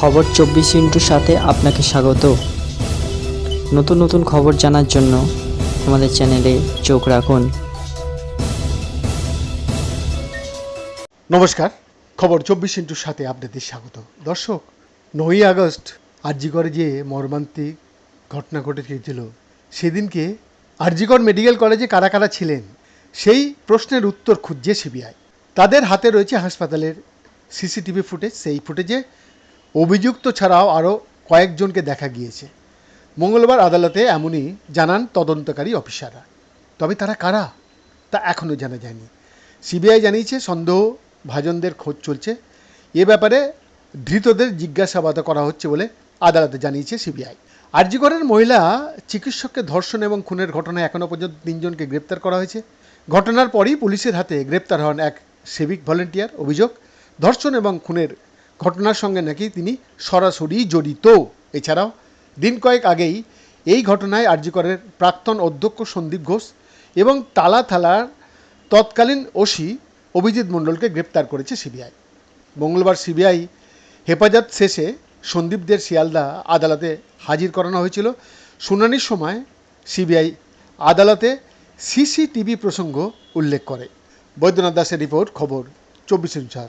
খবর চব্বিশ ইন্টুর সাথে আপনাকে স্বাগত। নতুন নতুন খবর জানার জন্য আমাদের চ্যানেলে চোখ রাখুন। নমস্কার, খবর চব্বিশ ইন্টুর সাথে আপনাদের স্বাগত। দর্শক, নয়ই আগস্ট, আরজিকরে যে মর্মান্তিক ঘটনা ঘটে গিয়েছিল সেদিনকে আরজিকর মেডিকেল কলেজে কারা কারা ছিলেন, সেই প্রশ্নের উত্তর খুঁজছে সিবিআই। তাদের হাতে রয়েছে হাসপাতালের সিসিটিভি ফুটেজ, সেই ফুটেজে অভিযুক্ত ছাড়াও আরও কয়েকজনকে দেখা গিয়েছে। মঙ্গলবার আদালতে এমনই জানান তদন্তকারী অফিসাররা। তবে তারা কারা, তা এখনও জানা যায়নি। সিবিআই জানিয়েছে, সন্দেহ ভাজনদের খোঁজ চলছে। এ ব্যাপারে ধৃতদের জিজ্ঞাসাবাদ করা হচ্ছে বলে আদালতে জানিয়েছে সিবিআই। আরজিগড়ের মহিলা চিকিৎসককে ধর্ষণ এবং খুনের ঘটনায় এখনও পর্যন্ত তিনজনকে গ্রেপ্তার করা হয়েছে। ঘটনার পরই পুলিশের হাতে গ্রেপ্তার হন এক সিভিক ভলেন্টিয়ার। অভিযোগ, ধর্ষণ এবং খুনের ঘটনার সঙ্গে নাকি তিনি সরাসরি জড়িত। এছাড়াও দিন কয়েক আগেই এই ঘটনায় আরজিকরের প্রাক্তন অধ্যক্ষ সন্দীপ ঘোষ এবং তালা থালার তৎকালীন ওসি অভিজিৎ মণ্ডলকে গ্রেপ্তার করেছে সিবিআই। মঙ্গলবার সিবিআই হেফাজত শেষে সন্দীপদের শিয়ালদা আদালতে হাজির করানো হয়েছিল। শুনানির সময় সিবিআই আদালতে সিসিটিভি প্রসঙ্গ উল্লেখ করে। বৈদ্যনাথ দাসের রিপোর্ট, খবর, চব্বিশ ইঞ্চার